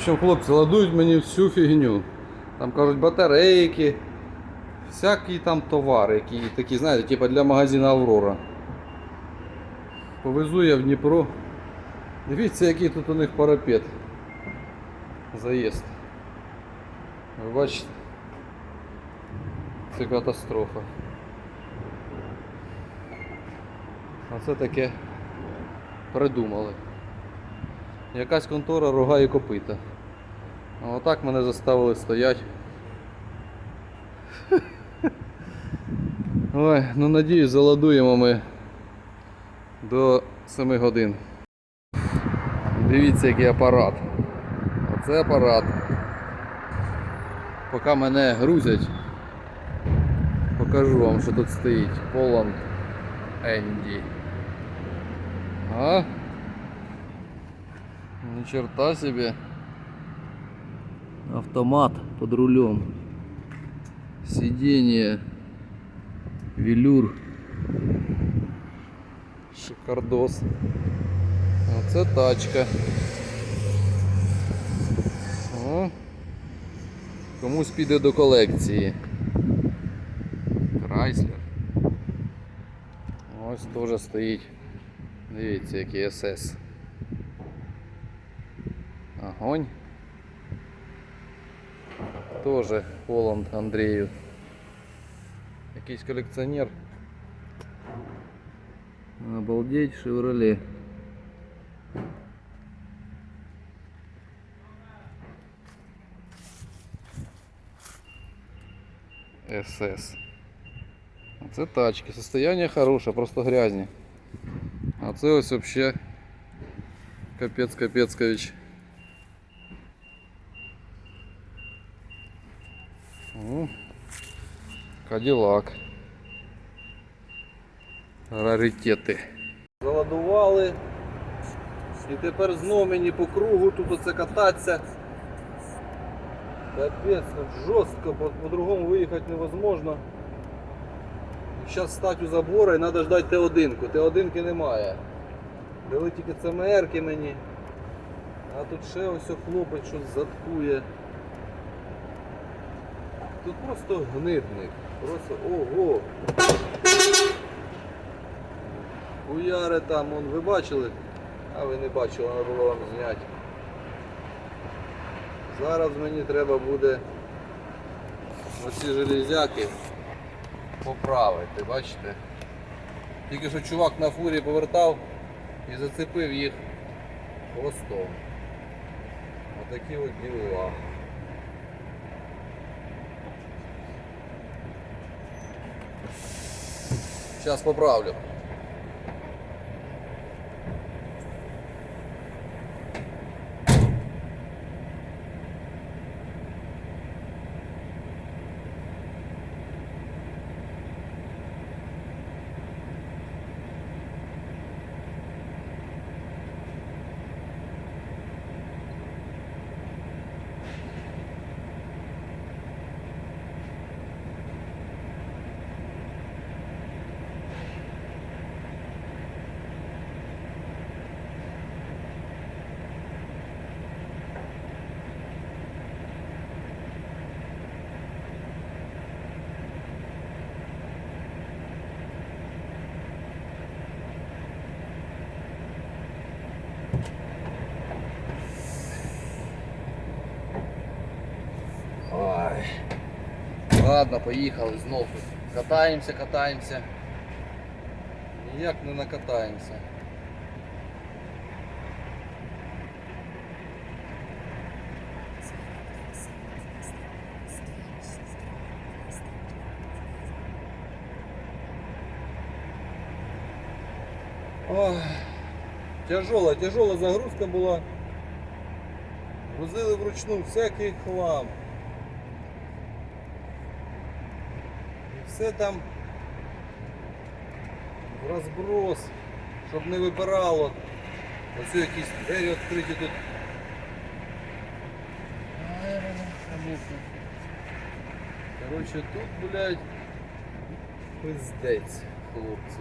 общем, хлопці ладують мені всю фігню. Там кажуть батарейки, всякі там товари, які такі, знаєте, типу для магазину Аврора. Повезу я в Дніпро. Дивіться, який тут у них парапет. Заїзд. Ви бачите? Це катастрофа. Оце таке придумали. Якась контора рога і копита. Отак мене заставили стояти. Ой, ну надіюсь, заладуємо ми до 7 годин. Дивіться, який апарат. Оце апарат. Поки мене грузять, покажу вам, що тут стоїть. Поланд Енді. А? Ни черта себе. Автомат под рулем. Сиденье. Велюр. Шикардос. Оце тачка. О. Комусь піде до колекції. Крайслер. Ось теж стоїть. Дивіться, який СС. Огонь. Тоже Холланд Андрію. Якийсь колекціонер. Обалдеть, Шевроле. СС. Це тачки. Состояние хороше, просто грязні. А це ось вообще капець капецькович. Ну, Каділак. Раритети. Заладували. І тепер знов мені по кругу тут оце кататися. Капець, тут жорстко, по- по-другому виїхати невозможно. Зараз стать у забора і треба ждати Т1. Т1 немає. Дали тільки ЦМРки мені. А тут ще ось хлопець щось заткує. Тут просто гнидник. Просто ого. Хуяри там, вон, ви бачили? А ви не бачили, треба було вам зняти. Зараз мені треба буде оці железяки поправити, бачите? Тільки що чувак на фурі повертав і зацепив їх хвостом. Отакі от діла. Зараз поправлю. Ой. Ладно, поїхали знову. Катаємося, катаємося. Ніяк не накатаємося. Ой, тяжела, тяжела загрузка була. Грузили вручну всякий хлам. все там в розброс, щоб не вибирало. Ось якісь двері відкриті тут. Короче, тут, блядь, пиздець, хлопці.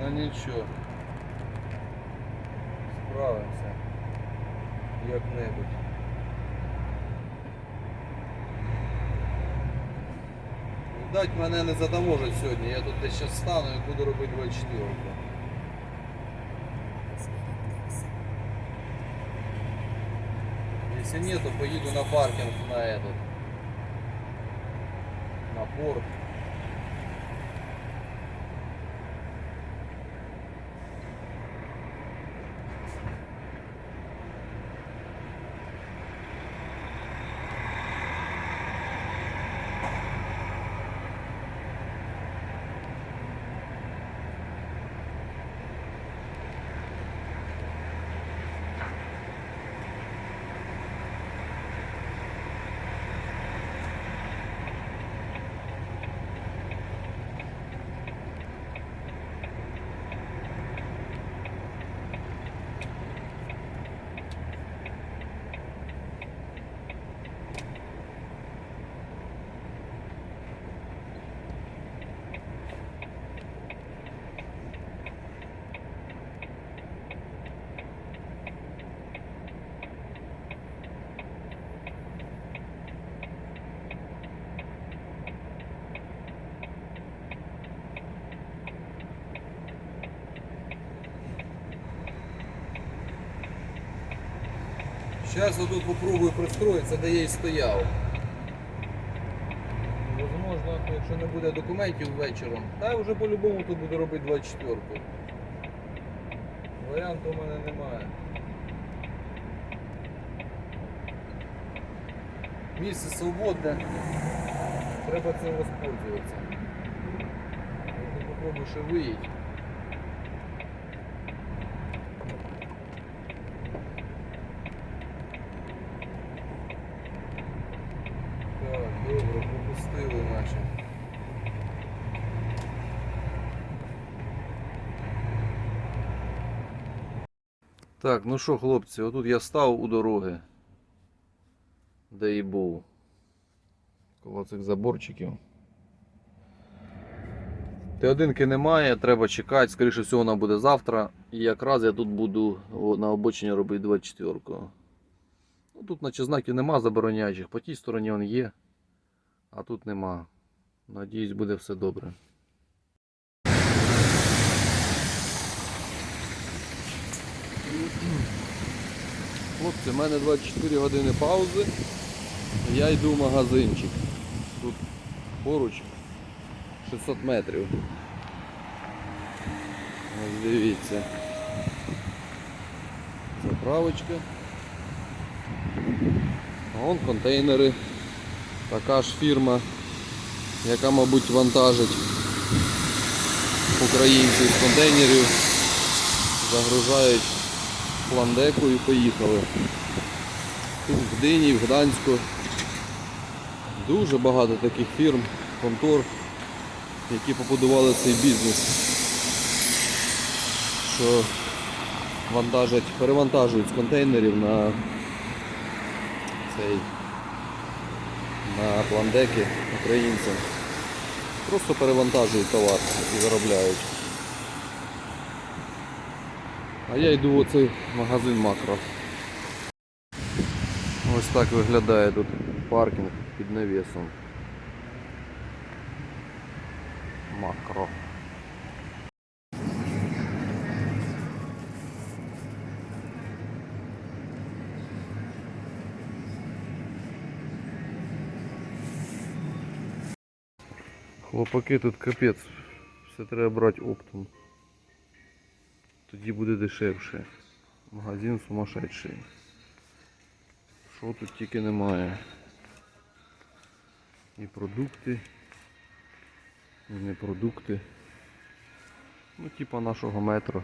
Ну нічого. справимося. Як-небудь. Видать, мене не задаможать сьогодні. Я тут десь зараз стану і буду робити 24. Если нет, то поеду на паркинг на этот. На порт. Вот тут попробую пристроїтися, де я і стояв. Возможно, якщо не буде документів вечором, та вже по-любому тут буду робити 24 Варіанту у мене немає. Місце свободне. Треба цим воспользуватися. Я попробую ще виїти. Так, добре, пропустили наче. Так, ну що, хлопці, отут я став у дороги, де і був. Коло цих заборчиків. Т1 немає, треба чекати, скоріше всього вона буде завтра. І якраз я тут буду на обочині робити 24. Ну, тут наче знаків нема забороняючих, по тій стороні він є, а тут нема. Надіюсь, буде все добре. Хлопці, в мене 24 години паузи. Я йду в магазинчик. Тут поруч 600 метрів. Ось дивіться. Заправочка. А вон контейнери. Така ж фірма, яка, мабуть, вантажить українців контейнерів. Загружають пландеку і поїхали. Тут в Гдині, в Гданську. Дуже багато таких фірм, контор, які побудували цей бізнес. Що вантажать, перевантажують з контейнерів на цей на пландеки українцям. Просто перевантажують товар і заробляють. А я йду в оцей магазин макро. Ось так виглядає тут паркінг під навісом. Макро. Хлопаки тут капець. Все треба брати оптом. Тоді буде дешевше. Магазин сумасшедший. Що тут тільки немає. І продукти, і не продукти. Ну, типа нашого метро.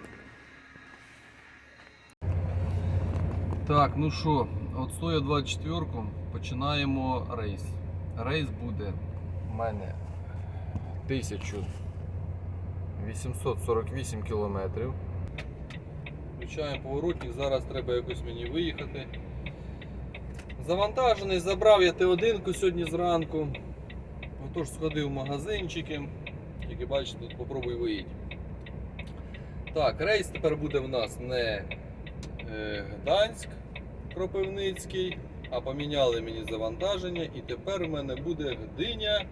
Так, ну що, от стою 24 починаємо рейс. Рейс буде в мене 1848 кілометрів. Включаємо поворотник, зараз треба якось мені виїхати. Завантажений, забрав я Т1 сьогодні зранку. Отож сходив в магазинчики. Тільки бачите, тут попробуй виїдь. Так, рейс тепер буде в нас не е, Гданськ Кропивницький, а поміняли мені завантаження, і тепер у мене буде Гдиня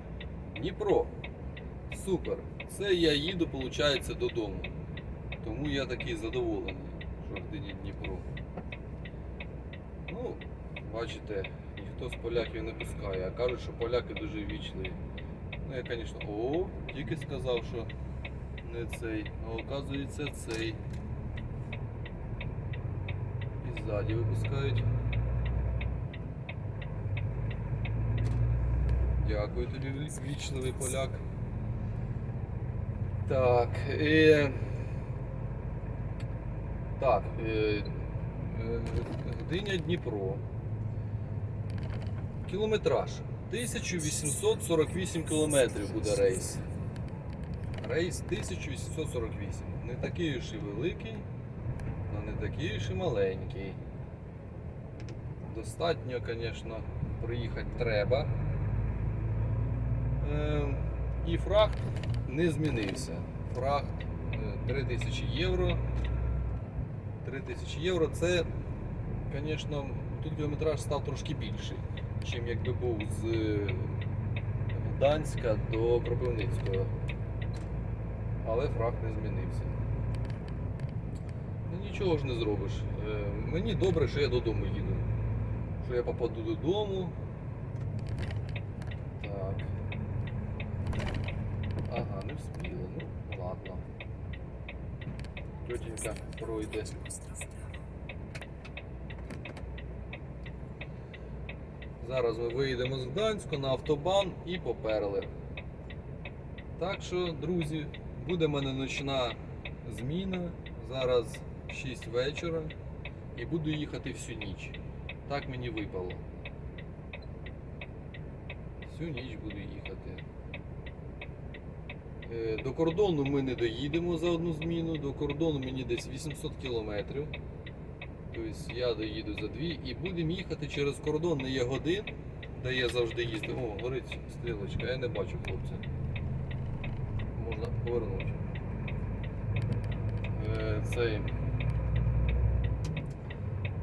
Дніпро. Супер. Це я їду, виходить, додому. Тому я такий задоволений, Гдиня Дніпро. Ну, бачите, ніхто з поляків не пускає, а кажуть, що поляки дуже ввічливі. Ну я, звісно, о, тільки сказав, що не цей, а оказується цей. І ззаді випускають. Дякую тобі, вічливий поляк. Так. Е... Так. Е... е, Гдиня Дніпро. Кілометраж. 1848 кілометрів буде рейс. Рейс 1848. Не такий уж і великий, але не такий уж і маленький. Достатньо, звісно, проїхати треба. Е, І фрахт не змінився. Фрахт е, 3000 євро. 3000 євро це, звісно, тут кілометраж став трошки більший, ніж якби був з Гданська до Кропивницького. Але фрахт не змінився. Ну нічого ж не зробиш. Е, Мені добре, що я додому їду. Що я попаду додому. Так. Ага, не вспіли. Ну, ладно. Тетенька пройде. Зараз ми виїдемо з Гданську на автобан і поперли. Так що, друзі, буде в мене ночна зміна. Зараз 6 вечора і буду їхати всю ніч. Так мені випало. Всю ніч буду їхати. Е, До кордону ми не доїдемо за одну зміну. До кордону мені десь 800 кілометрів. Тобто я доїду за дві і будемо їхати через кордон не є годин, де я завжди їздив. О, горить стрілочка, я не бачу хлопця. Можна повернути. Е, Цей.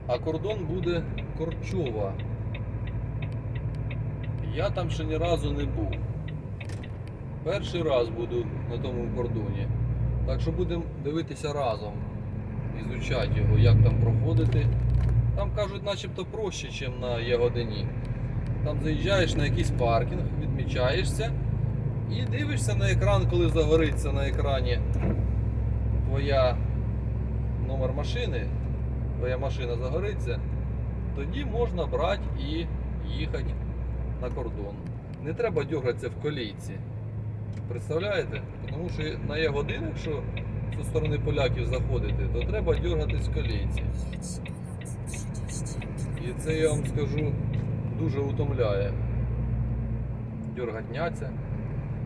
А кордон буде Корчова. Я там ще ні разу не був. Перший раз буду на тому кордоні. Так що будемо дивитися разом, ізучати його, як там проходити. Там кажуть, начебто проще, ніж на Ягодині. Там заїжджаєш на якийсь паркінг, відмічаєшся і дивишся на екран, коли загориться на екрані твоя номер машини, твоя машина загориться, тоді можна брати і їхати на кордон. Не треба дергатися в колійці. Представляєте? Тому що на є години, якщо зі сторони поляків заходити, то треба дергатись в колійці. І це я вам скажу дуже утомляє. Дергатняця.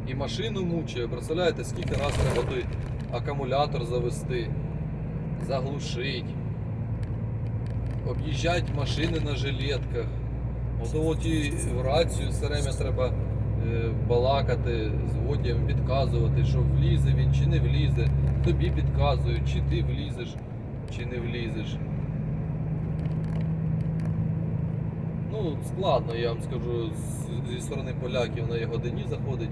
І машину мучає. Представляєте, скільки раз треба той акумулятор завести, заглушити, об'їжджати машини на жилетках. Ото от і в рацію все время треба балакати з водієм, підказувати, що влізе він чи не влізе. Тобі підказують, чи ти влізеш, чи не влізеш. Ну, складно, я вам скажу, зі сторони поляків на годині заходить.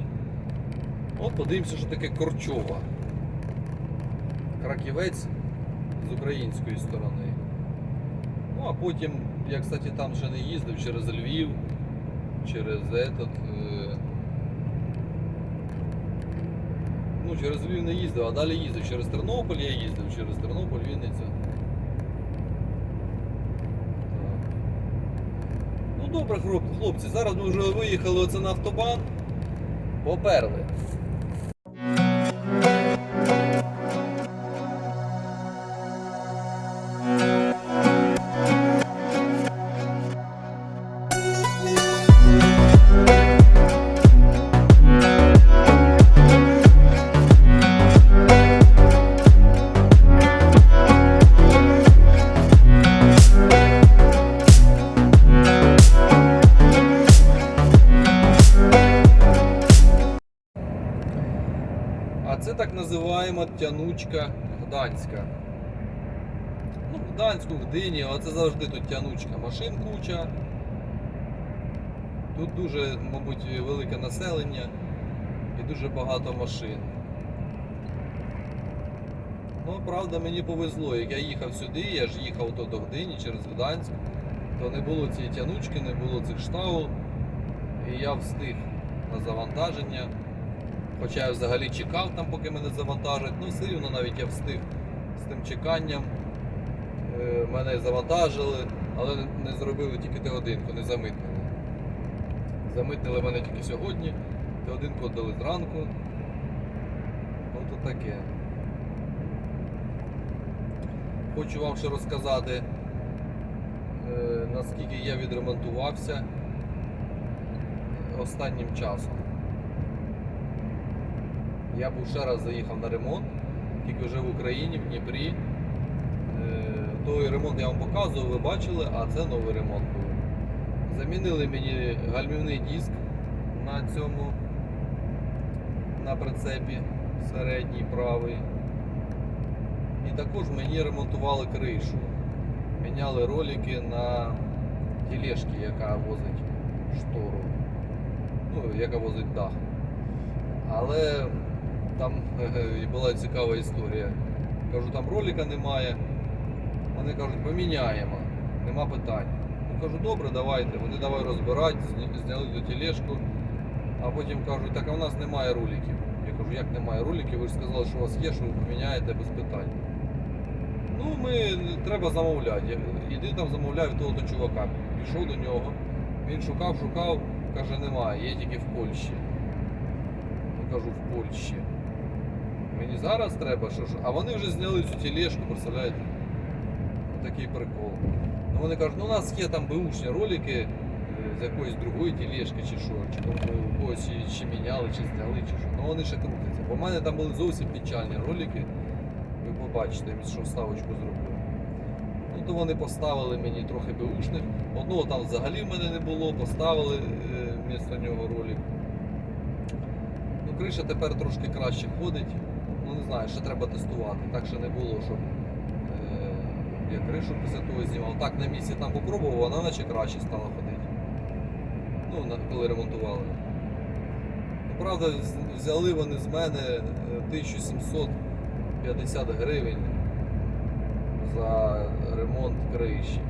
От подивимося, що таке Корчова. Краківець з української сторони. Ну, а потім, я, кстати, там ще не їздив через Львів, через этот. е, Ну, через Львів не їздив, а далі їздив. Через Тернопіль я їздив, через Тернопіль, Вінниця. Так. Ну добре, хлопці, зараз ми вже виїхали оце на автобан. Поперли. Це називаємо тянучка гданська. Ну, Гданську, в Дині, оце завжди тут тянучка. Машин куча. Тут дуже, мабуть, велике населення і дуже багато машин. Ну, правда, мені повезло, як я їхав сюди, я ж їхав то до Гдині через Гданськ, то не було цієї тянучки, не було цих штаул. І я встиг на завантаження. Хоча я взагалі чекав там, поки мене завантажать, ну все рівно навіть я встиг з тим чеканням. Е, Мене завантажили, але не- зробили тільки Т1, не замитнили. Замитнили мене тільки сьогодні, Т1 дали зранку. Ну то таке. Хочу вам ще розказати, е, наскільки я відремонтувався останнім часом. Я був ще раз заїхав на ремонт, тільки вже в Україні, в Дніпрі. Е, Той ремонт я вам показував, ви бачили, а це новий ремонт був. Замінили мені гальмівний диск на цьому, на прицепі середній правий. І також мені ремонтували кришу. Міняли ролики на тележки, яка возить штору. Ну, яка возить дах. Але там була цікава історія. Кажу, там ролика немає. Вони кажуть, поміняємо, нема питань. Ну, кажу, добре, давайте. Вони давай розбирати, зняли до тележку, а потім кажуть, так а в нас немає роликів. Я кажу, як немає роликів? Ви ж сказали, що у вас є, що ви поміняєте без питань. Ну, ми треба замовляти. Іди там замовляй того до чувака. Пішов до нього. Він шукав, шукав, каже, немає, є тільки в Польщі. Ну кажу, в Польщі. Мені зараз треба, що ж. А вони вже зняли цю тележку, представляєте? Такий прикол. Ну вони кажуть, ну у нас є там беушні ролики е, з якоїсь другої тележки чи що, чи когось чи, міняли, чи зняли, чи що. Ну вони ще крутяться. Бо в мене там були зовсім печальні ролики. Ви побачите, що вставочку зроблю. Ну то вони поставили мені трохи беушних. Одного там взагалі в мене не було, поставили е, вмісто нього ролик. Ну, криша тепер трошки краще ходить. Знаю, ще треба тестувати. Так ще не було, щоб е, я кришу після того знімав. Так на місці там попробував, вона наче краще стала ходити. Ну, коли ремонтували. Ну, правда, взяли вони з мене е, 1750 гривень за ремонт криші.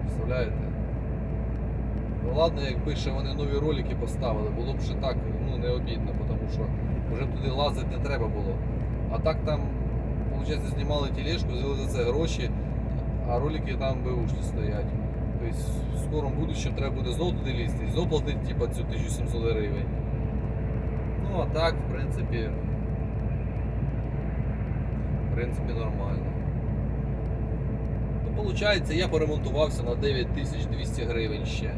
Представляєте? Ну ладно, якби ще вони нові ролики поставили, було б ще так ну, не обідно, тому що вже туди лазити не треба було. А так там, виходить, знімали тележку, взяли за це гроші, а ролики там беушні стоять. Тобто в скорому будущому треба буде знову туди лізти знову платити типу, цю 1700 гривень. Ну а так, в принципі, в принципі, нормально. Ну, виходить, я поремонтувався на 9200 гривень ще.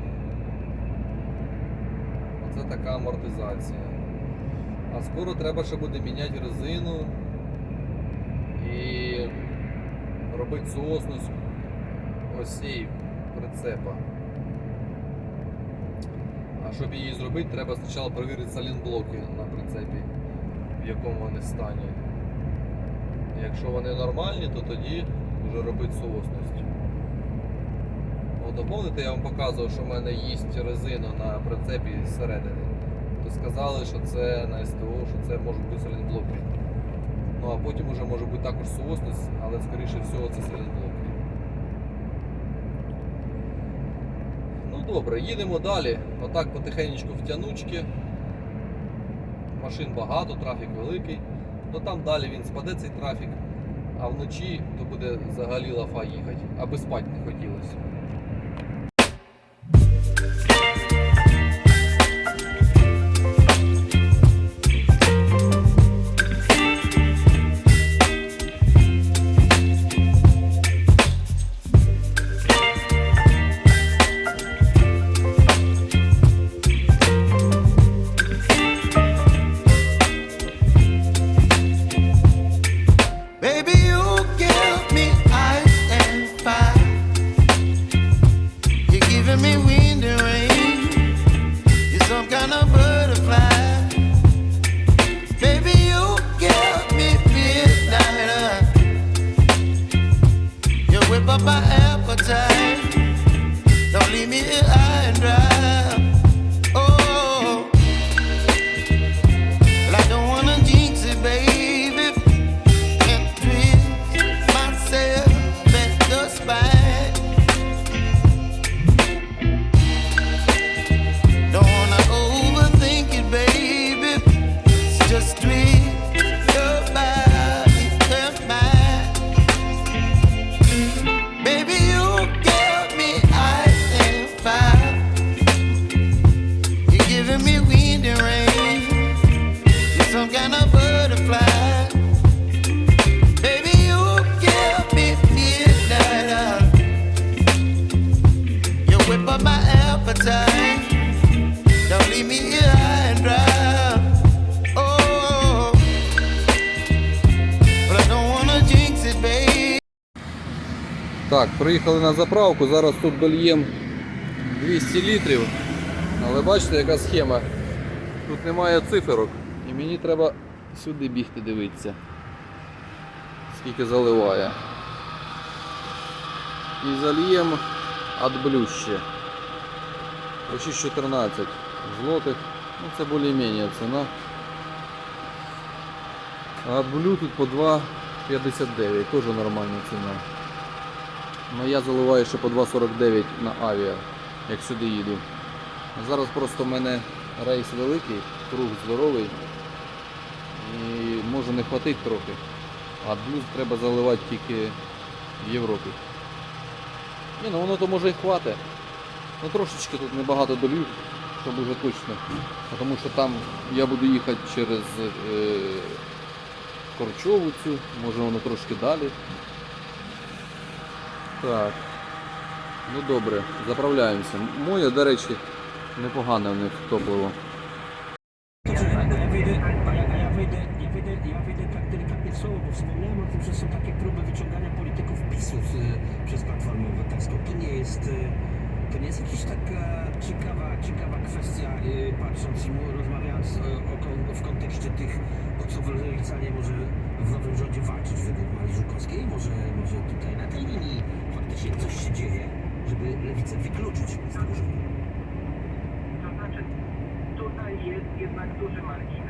Оце така амортизація. А скоро треба ще буде міняти резину і робити соосність осей прицепа. А щоб її зробити, треба спочатку перевірити салінблоки на прицепі, в якому вони стані. Якщо вони нормальні, то тоді вже робити соосність. Доповнити, я вам показував, що в мене є резина на прицепі зсередини. То сказали, що це на СТО, що це можуть бути салінблоки. Ну а потім вже може бути також соосність, але скоріше всього це салінблоки. Ну добре, їдемо далі. Отак потихеньку в тянучки. Машин багато, трафік великий. Ну там далі він спаде цей трафік, а вночі то буде взагалі лафа їхати, аби спати не хотілося. me we приїхали на заправку, зараз тут дольєм 200 літрів. Але бачите, яка схема. Тут немає циферок. І мені треба сюди бігти дивитися. Скільки заливає. І зальєм отблюще. Почти 14 злотих. Ну це більш-менш ціна. А тут по 2,59, теж нормальна ціна. Ну я заливаю ще по 2,49 на авіа, як сюди їду. Зараз просто в мене рейс великий, круг здоровий. І може не хватить трохи. А блюз треба заливати тільки в Європі. Ні, ну воно то може і хватить. Ну трошечки тут небагато долів, щоб уже точно. Тому що там я буду їхати через е, Корчову цю, може воно трошки далі. Так. Ну добре, заправляємося. Моє, до речі, непогане в них топливо. Lewicę wykluczyć z. To znaczy, tutaj jest jednak duży margines.